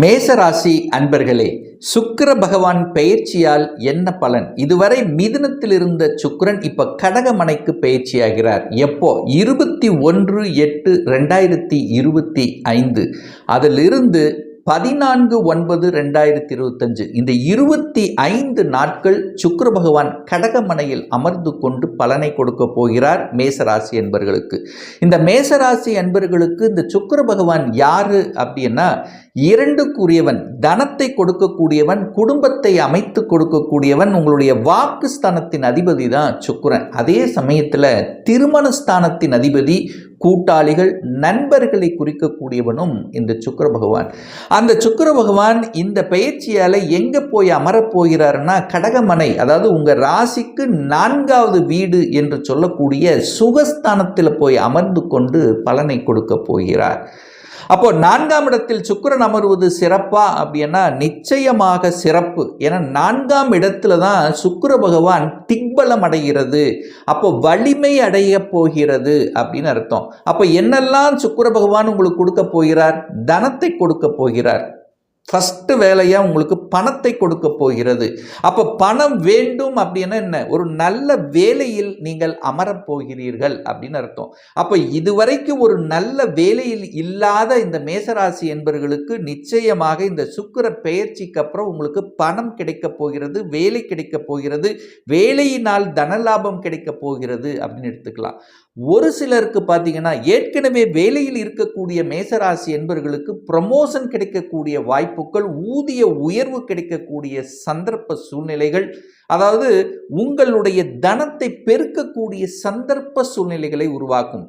மேசராசி அன்பர்களே சுக்கர பகவான் பெயர்ச்சியால் என்ன பலன்? இதுவரை மிதுனத்தில் இருந்த சுக்கரன் இப்ப கடகமனைக்கு பெயர்ச்சியாகிறார். எப்போ? இருபத்தி ஒன்று எட்டு ரெண்டாயிரத்தி இருபத்தி ஐந்து. அதிலிருந்து பதினான்கு ஒன்பது ரெண்டாயிரத்தி இருபத்தஞ்சு இந்த இருபத்தி ஐந்து நாட்கள் சுக்கர பகவான் கடகமனையில் அமர்ந்து கொண்டு பலனை கொடுக்க போகிறார் மேசராசி என்பர்களுக்கு. இந்த மேசராசி என்பர்களுக்கு இந்த சுக்கர பகவான் யாரு அப்படின்னா இரண்டுக்குரியவன் தனத்தை கொடுக்கக்கூடியவன் குடும்பத்தை அமைத்து கொடுக்கக்கூடியவன் உங்களுடைய வாக்கு ஸ்தானத்தின் அதிபதி தான் சுக்கிரன். அதே சமயத்தில் திருமண ஸ்தானத்தின் அதிபதி கூட்டாளிகள் நண்பர்களை குறிக்கக்கூடியவனும் இந்த சுக்கர பகவான். அந்த சுக்கர பகவான் இந்த பயிற்சியால் எங்கே போய் அமரப்போகிறார்னா கடகமனை அதாவது உங்கள் ராசிக்கு நான்காவது வீடு என்று சொல்லக்கூடிய சுகஸ்தானத்தில் போய் அமர்ந்து கொண்டு பலனை கொடுக்க போகிறார். அப்போ நான்காம் இடத்தில் சுக்கரன் அமர்வது சிறப்பா அப்படின்னா நிச்சயமாக சிறப்பு. ஏன்னா நான்காம் இடத்துல தான் சுக்கர பகவான் திக்பலம் அடைகிறது. அப்போ வலிமை அடைய போகிறது அப்படின்னு அர்த்தம். அப்போ என்னெல்லாம் சுக்கர பகவான் உங்களுக்கு கொடுக்க போகிறார்? தனத்தை கொடுக்க போகிறார். ஃபஸ்ட்டு வேலையாக உங்களுக்கு பணத்தை கொடுக்க போகிறது. அப்போ பணம் வேண்டும் அப்படின்னா என்ன? ஒரு நல்ல வேலையில் நீங்கள் அமரப் போகிறீர்கள் அப்படின்னு அர்த்தம். அப்போ இதுவரைக்கும் ஒரு நல்ல வேலையில் இல்லாத இந்த மேசராசி என்பவர்களுக்கு நிச்சயமாக இந்த சுக்கிர பெயர்ச்சிக்கு அப்புறம் உங்களுக்கு பணம் கிடைக்க போகிறது வேலை கிடைக்க போகிறது வேலையினால் தனலாபம் கிடைக்க போகிறது அப்படின்னு எடுத்துக்கலாம். ஒரு சிலருக்கு பார்த்தீங்கன்னா ஏற்கனவே வேலையில் இருக்கக்கூடிய மேசராசி என்பவர்களுக்கு ப்ரமோஷன் கிடைக்கக்கூடிய வாய்ப்பு வாய்ப்புகள் ஊதிய உயர்வு கிடைக்கக்கூடிய சந்தர்ப்ப சூழ்நிலைகள் அதாவது உங்களுடைய தனத்தை பெருக்கக்கூடிய சந்தர்ப்ப சூழ்நிலைகளை உருவாக்கும்.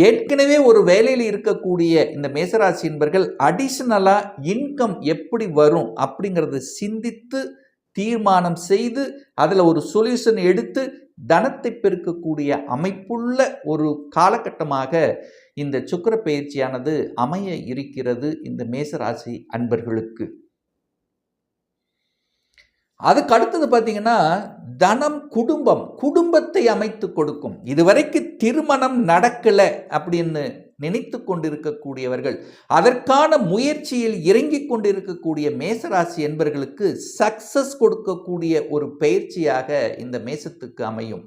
ஏற்கனவே ஒரு வேலையில் இருக்கக்கூடிய இந்த மேசராசி என்பர்கள் அடிஷ்னலாக இன்கம் எப்படி வரும் அப்படிங்கிறத சிந்தித்து தீர்மானம் செய்து அதில் ஒரு சொல்யூஷன் எடுத்து தனத்தை பெருக்கக்கூடிய அமைப்புள்ள ஒரு காலகட்டமாக இந்த சுக்கர பயிற்சியானது அமைய இருக்கிறது இந்த மேசராசி அன்பர்களுக்கு. அதுக்கு அடுத்தது பார்த்தீங்கன்னா தனம் குடும்பம் குடும்பத்தை அமைத்து கொடுக்கும். இதுவரைக்கு திருமணம் நடக்கலை அப்படின்னு நினைத்து கொண்டிருக்கக்கூடியவர்கள் அதற்கான முயற்சியில் இறங்கி கொண்டிருக்கக்கூடிய மேசராசி என்பர்களுக்கு சக்சஸ் கொடுக்கக்கூடிய ஒரு பயிற்சியாக இந்த மேசத்துக்கு அமையும்.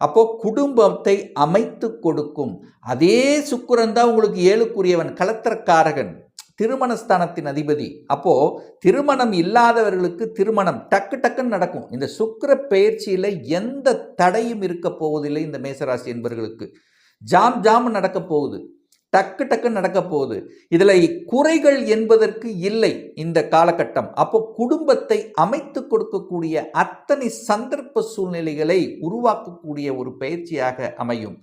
அப்போ குடும்பத்தை அமைத்து கொடுக்கும். அதே சுக்கரன் தான் உங்களுக்கு ஏழுக்குரியவன் கலத்திரக்காரகன். திருமணஸ்தானத்தின் அதிபதி. அப்போ திருமணம் இல்லாதவர்களுக்கு திருமணம் டக்கு டக்குன்னு நடக்கும். இந்த சுக்கர பயிற்சியில் எந்த தடையும் இருக்க போவதில்லை இந்த மேசராசி என்பவர்களுக்கு ஜாம் ஜாம் நடக்க போகுது. டக்கு டக்கு நடக்க போகுது. இதில் குறைகள் என்பதற்கு இல்லை இந்த காலகட்டம். அப்போ குடும்பத்தை அமைத்து கொடுக்கக்கூடிய அத்தனை சந்தர்ப்ப சூழ்நிலைகளை உருவாக்கக்கூடிய ஒரு பயிற்சியாக அமையும்.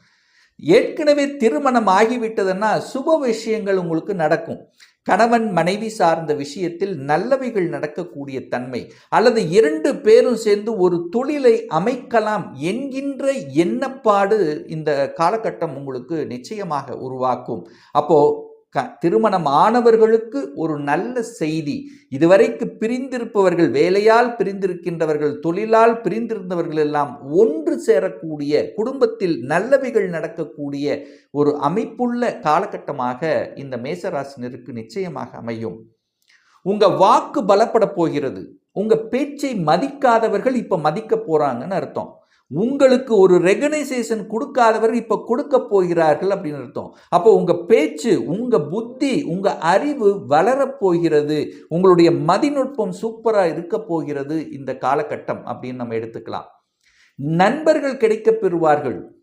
ஏற்கனவே திருமணம் ஆகிவிட்டதுன்னா சுப விஷயங்கள் உங்களுக்கு நடக்கும். கணவன் மனைவி சார்ந்த விஷயத்தில் நல்லவைகள் நடக்கக்கூடிய தன்மை அல்லது இரண்டு பேரும் சேர்ந்து ஒரு தொழிலை அமைக்கலாம் என்கின்ற எண்ணப்பாடு இந்த காலகட்டம் உங்களுக்கு நிச்சயமாக உருவாக்கும். அப்போ க திருமணம் ஆனவர்களுக்கு ஒரு நல்ல செய்தி. இதுவரைக்கு பிரிந்திருப்பவர்கள் வேலையால் பிரிந்திருக்கின்றவர்கள் தொழிலால் பிரிந்திருந்தவர்கள் எல்லாம் ஒன்று சேரக்கூடிய குடும்பத்தில் நல்லவைகள் நடக்கக்கூடிய ஒரு அமைப்புள்ள காலகட்டமாக இந்த மேசராசினருக்கு நிச்சயமாக அமையும். உங்க வாக்கு பலப்பட போகிறது. உங்க பேச்சை மதிக்காதவர்கள் இப்ப மதிக்க போறாங்கன்னு அர்த்தம். உங்களுக்கு ஒரு ரெகனைசேஷன் கொடுக்காதவர் இப்போ கொடுக்க போகிறார்கள் அப்படின்னு அர்த்தம். அப்போ உங்கள் பேச்சு உங்கள் புத்தி உங்கள் அறிவு வளரப் போகிறது. உங்களுடைய மதிநுட்பம் சூப்பராக இருக்க போகிறது இந்த காலகட்டம் அப்படின்னு நம்ம எடுத்துக்கலாம். நண்பர்கள் கிடைக்கப் பெறுவார்கள்.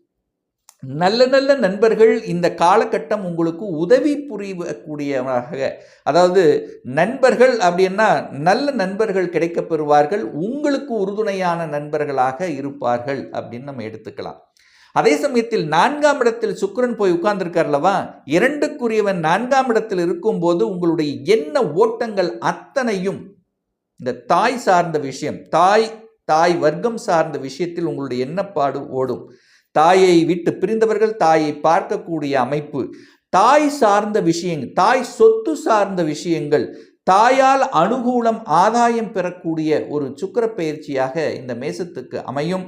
நல்ல நல்ல நண்பர்கள் இந்த காலகட்டம் உங்களுக்கு உதவி புரியக்கூடியவராக அதாவது நண்பர்கள் அப்படின்னா நல்ல நண்பர்கள் கிடைக்கப்பெறுவார்கள் உங்களுக்கு உறுதுணையான நண்பர்களாக இருப்பார்கள் அப்படின்னு நம்ம எடுத்துக்கலாம். அதே சமயத்தில் நான்காம் இடத்தில் சுக்கரன் போய் உட்கார்ந்துருக்கார்லவா இரண்டுக்குரியவன் நான்காம் இடத்தில் இருக்கும்போது உங்களுடைய என்ன ஓட்டங்கள் அத்தனையும் இந்த தாய் சார்ந்த விஷயம் தாய் தாய் வர்க்கம் சார்ந்த விஷயத்தில் உங்களுடைய எண்ணப்பாடு ஓடும். தாயை விட்டு பிரிந்தவர்கள் தாயை பார்க்கக்கூடிய அமைப்பு. தாய் சார்ந்த விஷயங்கள் தாய் சொத்து சார்ந்த விஷயங்கள் தாயால் அனுகூலம் ஆதாயம் பெறக்கூடிய ஒரு சுக்கர பயிற்சியாக இந்த மேசத்துக்கு அமையும்.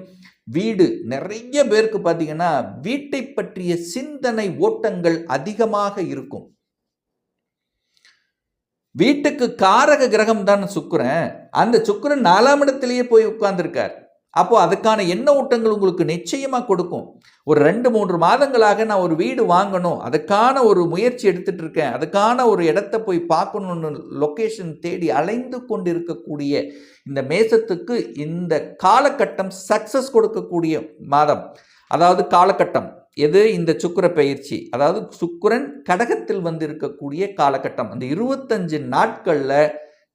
வீடு நிறைய பேருக்கு பார்த்தீங்கன்னா வீட்டை பற்றிய சிந்தனை ஓட்டங்கள் அதிகமாக இருக்கும். வீட்டுக்கு காரக கிரகம் தான் சுக்கிரன். அந்த சுக்கிரன் நாலாம் இடத்திலேயே போய் உட்கார்ந்துருக்கார். அப்போது அதுக்கான எண்ண ஓட்டங்கள் உங்களுக்கு நிச்சயமாக கொடுக்கும். ஒரு ரெண்டு மூன்று மாதங்களாக நான் ஒரு வீடு வாங்கணும் அதுக்கான ஒரு முயற்சி எடுத்துகிட்டு இருக்கேன் அதுக்கான ஒரு இடத்த போய் பார்க்கணும்னு லொக்கேஷன் தேடி அலைந்து கொண்டிருக்கக்கூடிய இந்த மேசத்துக்கு இந்த காலகட்டம் சக்ஸஸ் கொடுக்கக்கூடிய மாதம். அதாவது காலகட்டம். எது? இந்த சுக்கிர பயிற்சி. அதாவது சுக்கரன் கடகத்தில் வந்து இருக்கக்கூடிய காலகட்டம். அந்த இருபத்தஞ்சு நாட்களில்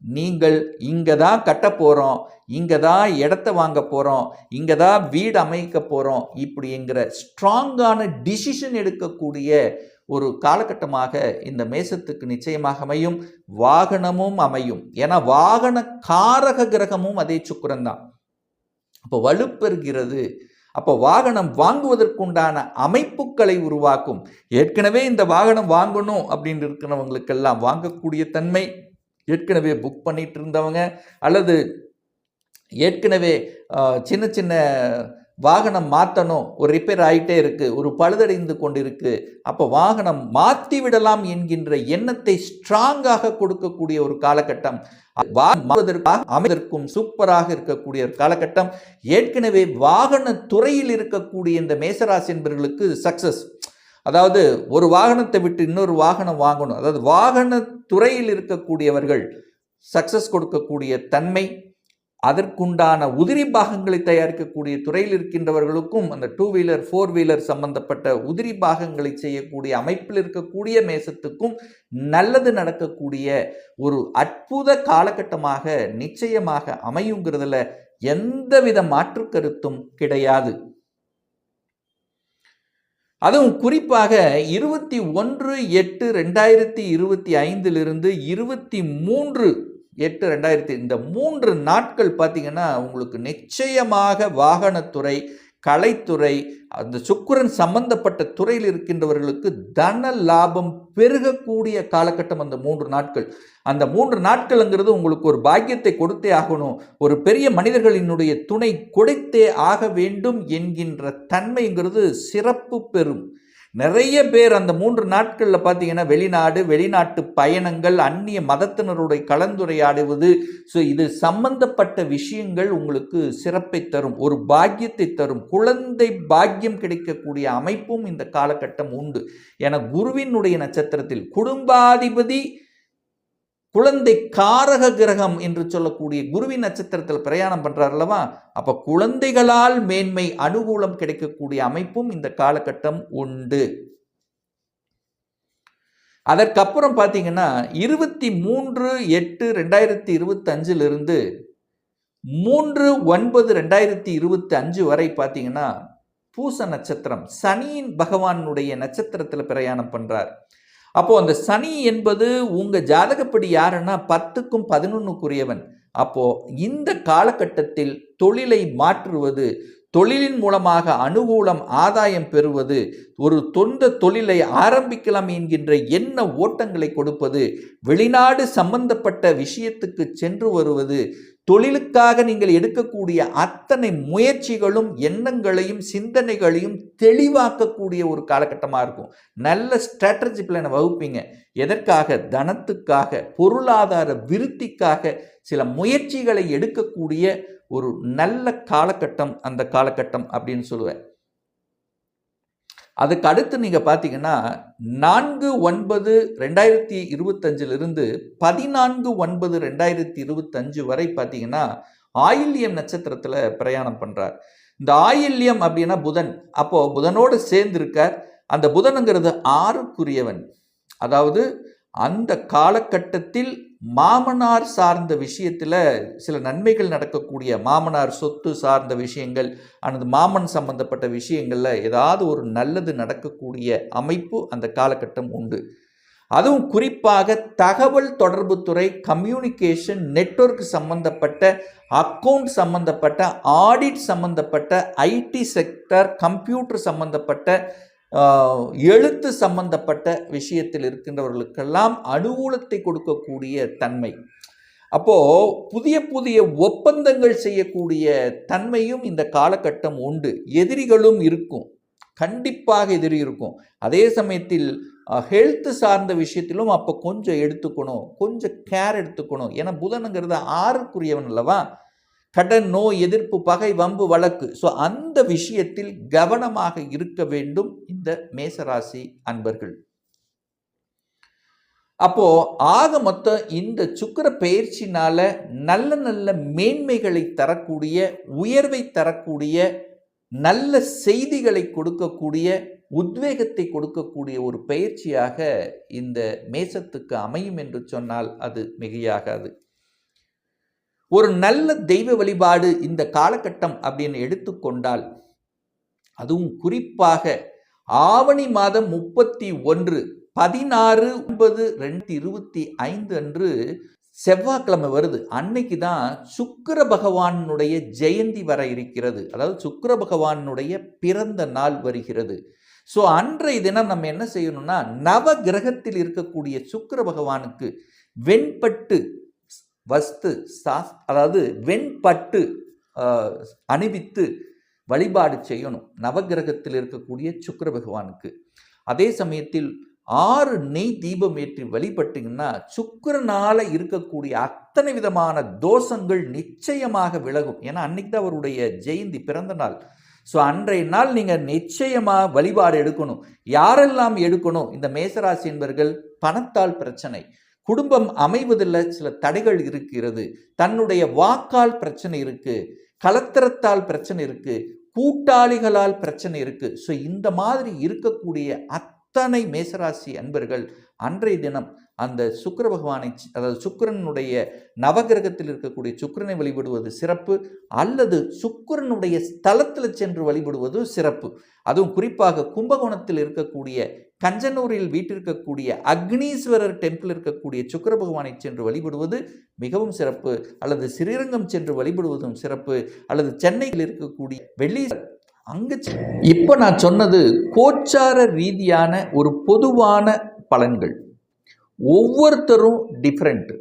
நீங்கள் இங்கே தான் கட்ட போகிறோம் இங்கே தான் இடத்த வாங்க போகிறோம் இங்கே தான் வீடு அமைக்க போகிறோம் இப்படிங்கிற ஸ்ட்ராங்கான டிசிஷன் எடுக்கக்கூடிய ஒரு காலகட்டமாக இந்த மேசத்துக்கு நிச்சயமாக அமையும். வாகனமும் அமையும். ஏன்னா வாகன காரக கிரகமும் அதே சுக்கிரன் தான். அப்போ வலுப்பெறுகிறது. அப்போ வாகனம் வாங்குவதற்குண்டான அமைப்புகளை உருவாக்கும். ஏற்கனவே இந்த வாகனம் வாங்கணும் அப்படின்னு இருக்கிறவங்களுக்கெல்லாம் வாங்கக்கூடிய தன்மை ஏற்கனவே புக் பண்ணிட்டு இருந்தவங்க அல்லது ஏற்கனவே சின்ன சின்ன வாகனம் மாற்றணும் ஒரு ரிப்பேர் ஆகிட்டே இருக்குது ஒரு பழுதடைந்து கொண்டிருக்கு அப்போ வாகனம் மாற்றி விடலாம் என்கின்ற எண்ணத்தை ஸ்ட்ராங்காக கொடுக்கக்கூடிய ஒரு காலகட்டம். வாங்குவதற்காக அமைவதற்கும் சூப்பராக இருக்கக்கூடிய ஒரு காலகட்டம். ஏற்கனவே வாகன துறையில் இருக்கக்கூடிய இந்த மேசராசி என்பவர்களுக்கு சக்சஸ் அதாவது ஒரு வாகனத்தை விட்டு இன்னொரு வாகனம் வாங்கணும். அதாவது வாகன துறையில் இருக்கக்கூடியவர்கள் சக்சஸ் கொடுக்கக்கூடிய தன்மை அதற்குண்டான உதிரி பாகங்களை தயாரிக்கக்கூடிய துறையில் இருக்கின்றவர்களுக்கும் அந்த டூ வீலர் ஃபோர் வீலர் சம்பந்தப்பட்ட உதிரி பாகங்களை செய்யக்கூடிய அமைப்பில் இருக்கக்கூடிய மேசத்துக்கும் நல்லது நடக்கக்கூடிய ஒரு அற்புத காலகட்டமாக நிச்சயமாக அமையுங்கிறதுல எந்தவித மாற்று கருத்தும் கிடையாது. அதுவும் குறிப்பாக இருபத்தி ஒன்று எட்டு ரெண்டாயிரத்தி இருபத்தி ஐந்திலிருந்து இருபத்தி மூன்று எட்டு ரெண்டாயிரத்தி இந்த மூன்று நாட்கள் பார்த்தீங்கன்னா உங்களுக்கு நிச்சயமாக வாகனத்துறை கலைத்துறை அந்த சுக்கரன் சம்பந்தப்பட்ட துறையில் இருக்கின்றவர்களுக்கு தன லாபம் பெருகக்கூடிய காலகட்டம் அந்த மூன்று நாட்கள். அந்த மூன்று நாட்கள்ங்கிறது உங்களுக்கு ஒரு பாக்கியத்தை கொடுத்தே ஆகணும். ஒரு பெரிய மனிதர்களினுடைய துணை கொடுத்தே ஆக வேண்டும் என்கின்ற தன்மைங்கிறது சிறப்பு பெறும். நிறைய பேர் அந்த மூன்று நாட்களில் பார்த்தீங்கன்னா வெளிநாடு வெளிநாட்டு பயணங்கள் அந்நிய மதத்தினருடைய கலந்துரையாடுவது. ஸோ இது சம்பந்தப்பட்ட விஷயங்கள் உங்களுக்கு சிறப்பை தரும் ஒரு பாக்கியத்தை தரும். குழந்தை பாக்கியம் கிடைக்கக்கூடிய அமைப்பும் இந்த காலகட்டம் உண்டு. என குருவினுடைய நட்சத்திரத்தில் குடும்பாதிபதி குழந்தை காரக கிரகம் என்று சொல்லக்கூடிய குருவின் நட்சத்திரத்தில் பிரயாணம் பண்ணுறார் அல்லவா? அப்போ குழந்தைகளால் மேன்மை அனுகூலம் கிடைக்கக்கூடிய அமைப்பும் இந்த காலகட்டம் உண்டு. அதற்கப்புறம் பார்த்தீங்கன்னா இருபத்தி மூன்று எட்டு ரெண்டாயிரத்தி இருபத்தஞ்சிலிருந்து மூன்று ஒன்பது ரெண்டாயிரத்தி இருபத்தி அஞ்சு வரை பார்த்தீங்கன்னா பூச நட்சத்திரம் சனியின் பகவானுடைய நட்சத்திரத்தில் பிரயாணம் பண்ணுறார் அப்போ அந்த சனி என்பது உங்க ஜாதகப்படி யாருன்னா பத்துக்கும் பதினொன்னுக்குரியவன். அப்போ இந்த காலகட்டத்தில் தொழிலை மாற்றுவது தொழிலின் மூலமாக அனுகூலம் ஆதாயம் பெறுவது ஒரு தொந்த தொழிலை ஆரம்பிக்கலாம் என்கின்ற எண்ண ஓட்டங்களை கொடுப்பது வெளிநாடு சம்பந்தப்பட்ட விஷயத்துக்கு சென்று வருவது தொழிலுக்காக நீங்கள் எடுக்கக்கூடிய அத்தனை முயற்சிகளும் எண்ணங்களையும் சிந்தனைகளையும் தெளிவாக்கக்கூடிய ஒரு காலகட்டமாக இருக்கும். நல்ல ஸ்ட்ராட்டஜி பிளானை வகுப்பீங்க. எதற்காக? தனத்துக்காக பொருளாதார விருத்திக்காக சில முயற்சிகளை எடுக்கக்கூடிய ஒரு நல்ல காலகட்டம் அந்த காலகட்டம் அப்படின்னு சொல்லுவேன். அதுக்கு அடுத்து நீங்கள் பார்த்தீங்கன்னா நான்கு ஒன்பது ரெண்டாயிரத்தி இருபத்தஞ்சிலிருந்து பதினான்கு ஒன்பது ரெண்டாயிரத்தி இருபத்தஞ்சு வரை பார்த்தீங்கன்னா ஆயில்யம் நட்சத்திரத்தில் பிரயாணம் பண்ணுறார் இந்த ஆயில்யம் அப்படின்னா புதன். அப்போது புதனோடு சேர்ந்திருக்கார். அந்த புதனுங்கிறது ஆறுக்குரியவன். அதாவது அந்த காலகட்டத்தில் மாமனார் சார்ந்த விஷயத்தில் சில நன்மைகள் நடக்கக்கூடிய மாமனார் சொத்து சார்ந்த விஷயங்கள் அல்லது மாமன் சம்பந்தப்பட்ட விஷயங்களில் ஏதாவது ஒரு நல்லது நடக்கக்கூடிய அமைப்பு அந்த காலகட்டம் உண்டு. அதுவும் குறிப்பாக தகவல் தொடர்புத்துறை கம்யூனிகேஷன் நெட்வொர்க் சம்பந்தப்பட்ட அக்கவுண்ட் சம்பந்தப்பட்ட ஆடிட் சம்பந்தப்பட்ட ஐடி செக்டர் கம்ப்யூட்டர் சம்பந்தப்பட்ட எழுத்து சம்பந்தப்பட்ட விஷயத்தில் இருக்கின்றவர்களுக்கெல்லாம் அனுகூலத்தை கொடுக்கக்கூடிய தன்மை. அப்போது புதிய புதிய ஒப்பந்தங்கள் செய்யக்கூடிய தன்மையும் இந்த காலகட்டம் உண்டு. எதிரிகளும் இருக்கும். கண்டிப்பாக எதிரி இருக்கும். அதே சமயத்தில் ஹெல்த் சார்ந்த விஷயத்திலும் அப்போ கொஞ்சம் எடுத்துக்கணும். கொஞ்சம் கேர் எடுத்துக்கணும். ஏன்னா புதனுங்கிறது ஆறுக்குரியவன் அல்லவா? கடன் நோய் எதிர்ப்பு பகை வம்பு வழக்கு. ஸோ அந்த விஷயத்தில் கவனமாக இருக்க வேண்டும் இந்த மேசராசி அன்பர்கள். அப்போ ஆக மொத்தம் இந்த சுக்கிர பயிற்சினால நல்ல நல்ல மேன்மைகளை தரக்கூடிய உயர்வை தரக்கூடிய நல்ல செய்திகளை கொடுக்கக்கூடிய உத்வேகத்தை கொடுக்கக்கூடிய ஒரு பயிற்சியாக இந்த மேசத்துக்கு அமையும் என்று சொன்னால் அது மிகையாகாது. ஒரு நல்ல தெய்வ வழிபாடு இந்த காலகட்டம் அப்படின்னு எடுத்துக்கொண்டால் அதுவும் குறிப்பாக ஆவணி மாதம் முப்பத்தி ஒன்று பதினாறு ஒன்பது ரெண்டு இருபத்தி ஐந்து அன்று செவ்வாய்க்கிழமை வருது. அன்னைக்கு தான் சுக்கிர பகவானுடைய ஜெயந்தி வர இருக்கிறது. அதாவது சுக்கர பகவானுடைய பிறந்த நாள் வருகிறது. ஸோ அன்றைய தினம் நம்ம என்ன செய்யணும்னா நவ கிரகத்தில் இருக்கக்கூடிய சுக்கர பகவானுக்கு வெண்பட்டு வஸ்து சாஸ் அதாவது வெண்பட்டு அணிவித்து வழிபாடு செய்யணும். நவகிரகத்தில் இருக்கக்கூடிய சுக்கர பகவானுக்கு. அதே சமயத்தில் ஆறு நெய் தீபம் ஏற்றி வழிபட்டீங்கன்னா சுக்கிரனால இருக்கக்கூடிய அத்தனை விதமான தோஷங்கள் நிச்சயமாக விலகும். ஏன்னா அன்னைக்கு தான் அவருடைய ஜெயந்தி பிறந்த நாள். ஸோ அன்றைய நாள் நீங்கள் நிச்சயமாக வழிபாடு எடுக்கணும். யாரெல்லாம் எடுக்கணும்? இந்த மேசராசி என்பர்கள் பணத்தால் பிரச்சனை. குடும்பம் அமைவதில் சில தடைகள் இருக்கிறது. தன்னுடைய வாக்கால் பிரச்சனை இருக்கு. கலத்திரத்தால் பிரச்சனை இருக்கு. கூட்டாளிகளால் பிரச்சனை இருக்கு. ஸோ இந்த மாதிரி இருக்கக்கூடிய அத்தனை மேசராசி அன்பர்கள் அன்றைய தினம் அந்த சுக்கர பகவானை அதாவது சுக்கரனுடைய நவகிரகத்தில் இருக்கக்கூடிய சுக்கிரனை வழிபடுவது சிறப்பு. அல்லது சுக்கிரனுடைய ஸ்தலத்தில் சென்று வழிபடுவது சிறப்பு. அதுவும் குறிப்பாக கும்பகோணத்தில் இருக்கக்கூடிய கஞ்சனூரில் வீட்டிருக்கக்கூடிய அக்னீஸ்வரர் டெம்பிள் இருக்கக்கூடிய சுக்கர பகவானை சென்று வழிபடுவது மிகவும் சிறப்பு. அல்லது ஸ்ரீரங்கம் சென்று வழிபடுவதும் சிறப்பு. அல்லது சென்னையில் இருக்கக்கூடிய வெள்ளி அங்கு இப்போ நான் சொன்னது கோச்சார ரீதியான ஒரு பொதுவான பலன்கள். ஒவ்வொருத்தரும் டிஃப்ரெண்ட்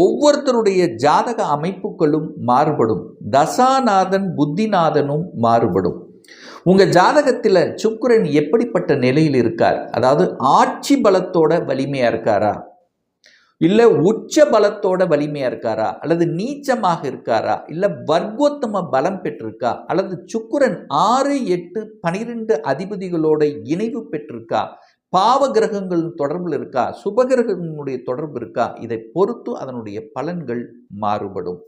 ஒவ்வொருத்தருடைய ஜாதக அமைப்புகளும் மாறுபடும். தசாநாதன் புத்திநாதனும் மாறுபடும். உங்கள் ஜாதகத்தில் சுக்கரன் எப்படிப்பட்ட நிலையில் இருக்கார்? அதாவது ஆட்சி பலத்தோட வலிமையாக இருக்காரா? இல்லை உச்ச பலத்தோட வலிமையாக இருக்காரா? அல்லது நீச்சமாக இருக்காரா? இல்லை வர்க்கோத்தம பலம் பெற்றிருக்கா? அல்லது சுக்குரன் ஆறு எட்டு பனிரெண்டு அதிபதிகளோட இணைவு பெற்றிருக்கா? பாவ கிரகங்கள் தொடர்பில் இருக்கா? சுபகிரகங்களுடைய தொடர்பு இருக்கா? இதை பொறுத்து அதனுடைய பலன்கள் மாறுபடும்.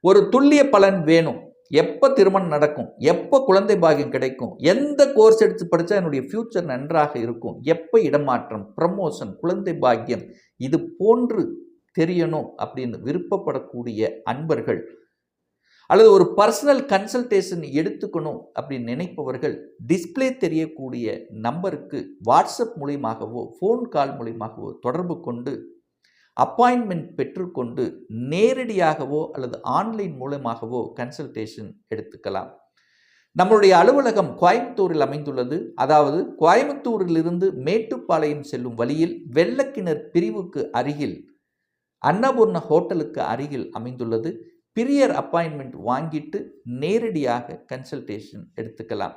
ஒரு துல்லிய பலன் வேணும். எப்போ திருமணம் நடக்கும்? எப்போ குழந்தை பாகியம் கிடைக்கும்? எந்த கோர்ஸ் எடுத்து படித்தா என்னுடைய ஃப்யூச்சர் நன்றாக இருக்கும்? எப்போ இடமாற்றம் ப்ரமோஷன் குழந்தை பாக்கியம் இது போன்று தெரியணும் அப்படின்னு விருப்பப்படக்கூடிய அன்பர்கள். அல்லது ஒரு பர்சனல் கன்சல்டேஷன் எடுத்துக்கணும் அப்படின்னு நினைப்பவர்கள் டிஸ்ப்ளே தெரியக்கூடிய நம்பருக்கு வாட்ஸ்அப் மூலியமாகவோ ஃபோன் கால் மூலியமாகவோ தொடர்பு கொண்டு அப்பாயின்மெண்ட் பெற்றுக்கொண்டு நேரடியாகவோ அல்லது ஆன்லைன் மூலமாகவோ கன்சல்டேஷன் எடுத்துக்கலாம். நம்மளுடைய அலுவலகம் கோயம்புத்தூரில் அமைந்துள்ளது. அதாவது கோயம்புத்தூரிலிருந்து மேட்டுப்பாளையம் செல்லும் வழியில் வெள்ளக்கிணர் பிரிவுக்கு அருகில் அன்னபூர்ண ஹோட்டலுக்கு அருகில் அமைந்துள்ளது. பிரியர் அப்பாயின்மெண்ட் வாங்கிட்டு நேரடியாக கன்சல்டேஷன் எடுத்துக்கலாம்.